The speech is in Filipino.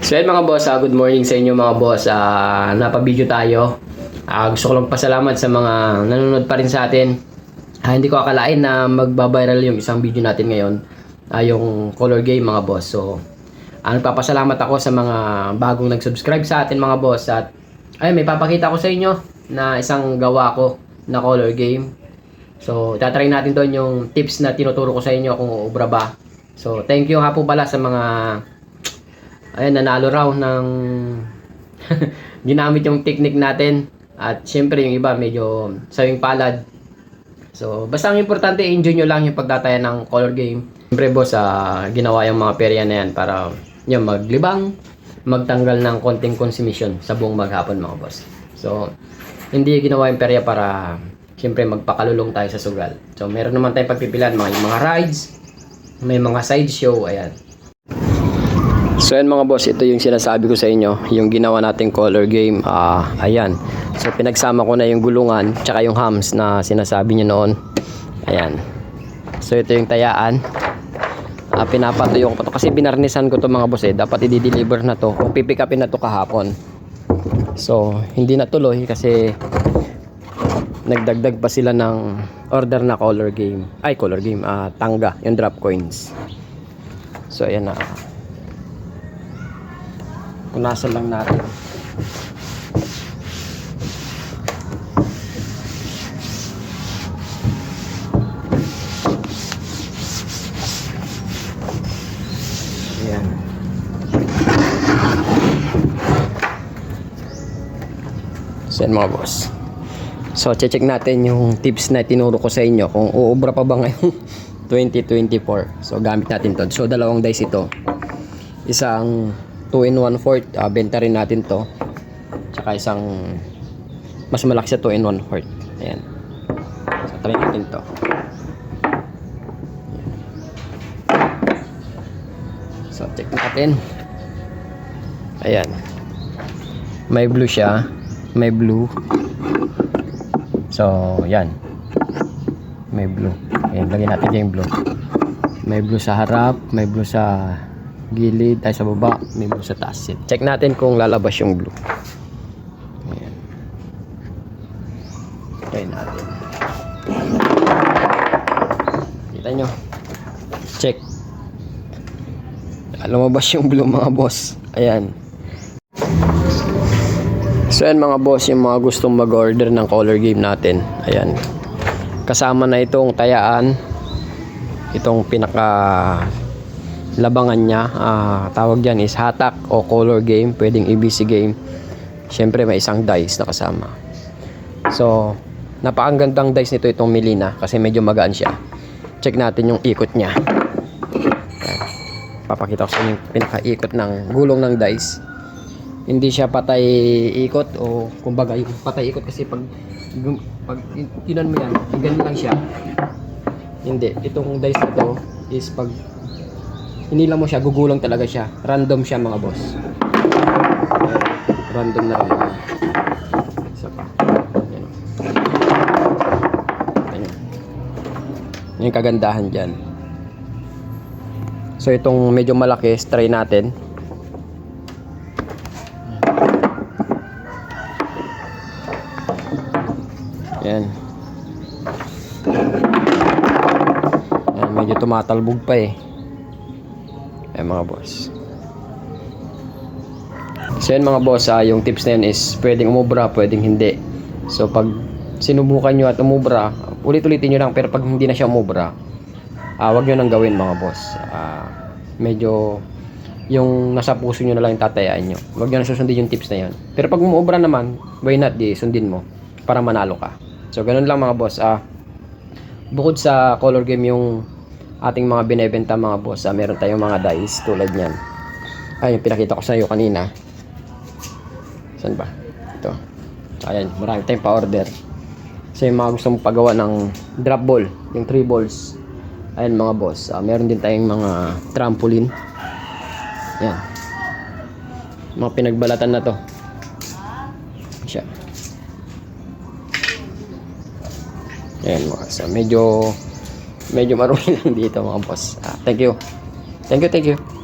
So yan mga boss, ah, good morning sa inyo mga boss. Ah, napabideo tayo. Ah, gusto ko lang pasalamat sa mga nanonood pa rin sa atin. Ah, hindi ko akalain na magbabiral yung isang video natin ngayon. Ah, yung color game mga boss. So, ah, nagpapasalamat ako sa mga bagong nag-subscribe sa atin mga boss. At ay, may papakita ko sa inyo na isang gawa ko na color game. So, tatry natin doon yung tips na tinuturo ko sa inyo kung ubra ba. So, thank you nga po pala sa mga ayun, nanalo raw ng ginamit yung technique natin. At syempre yung iba medyo sawing palad. So, basta ang importante, enjoy nyo lang yung pagdatayan ng color game. Siyempre boss, ah, ginawa yung mga perya na yan para yun, maglibang, magtanggal ng konting consumption sa buong maghapon mga boss. So, hindi ginawa yung perya para siyempre magpakalulong tayo sa sugal. So, meron naman tayong pagpipilan, mga, mga rides, may mga side show, ayan. So yan mga boss, ito yung sinasabi ko sa inyo, yung ginawa nating color game. Ah, ayan. So pinagsama ko na yung gulungan tsaka yung hams na sinasabi niyo noon. Ayan. So ito yung tayaan. Ah, pinapatuyo ko pa to kasi binarnisan ko to mga boss eh. Dapat i-deliver na to. Kung pipick upin na to kahapon. So hindi natuloy kasi nagdagdag pa sila ng order na color game. Ay, color game. Ah, tangga, yung drop coins. So ayan na. Punasan lang natin. Ayan. So yan mga boss. So check natin yung tips na tinuro ko sa inyo kung uubra pa ba ngayong 2024. So gamit natin to. So dalawang dice ito. Isang 2 in 1 fourth, ah, benta rin natin to. Tsaka isang mas malaki sa 2 in 1 fourth. Ayan. So try natin to. So check natin. Ayan. May blue siya. May blue. So, yan. May blue. Ayan, lagyan natin yung blue. May blue sa harap, may blue sa gilid, ay sa baba, may blue sa taas. Check natin kung lalabas yung blue. Ayan. Try natin. Kita nyo. Check. Lumabas yung blue mga boss. Ayan. So yan mga boss, yung mga gustong mag-order ng color game natin. Ayan. Kasama na itong tayaan. Itong pinaka labangan niya. Ah, tawag dyan is hatak o color game. Pwedeng EBC game. Siyempre may isang dice na kasama. So, napakagandang dice nito itong Melina kasi medyo magaan siya. Check natin yung ikot niya. Papakita ko sa inyo yung pinaka-ikot ng gulong ng dice hindi siya patay ikot o kumbaga yung patay ikot kasi pag pag tinan mo yan ganun lang siya hindi itong dice na to is pag hinila mo siya gugulong talaga siya random siya mga boss random na random isa pa. Ayan. Yan yung kagandahan dyan so itong medyo malaki try natin Yan. Yan, medyo tumatalbog pa eh. Yan mga boss. So yan mga boss, ah, yung tips na yan is pwedeng umubra, pwedeng hindi. So pag sinubukan nyo at umubra, ulit-ulitin nyo lang pero pag hindi na siya umubra, ah, wag nyo nang gawin mga boss. Ah, medyo yung nasa puso nyo na lang yung tatayaan nyo. Wag nyo na susundin yung tips na yan. Pero pag umuubra naman, why not, di sundin mo para manalo ka. So, ganun lang mga boss. Ah, bukod sa color game yung ating mga binebenta mga boss, ah, meron tayong mga dice tulad niyan. Ay, pinakita ko sa iyo kanina. Saan ba? Ito. Ayan, marami tayong pa-order. So, yung mga gustong pagawa ng drop ball, yung 3 balls. Ayan mga boss, ah, meron din tayong mga trampoline. Ayan. Mga pinagbalatan na to. Siya. Ayan mga so medyo medyo marumi lang dito mga boss. Ah, thank you. Thank you, thank you.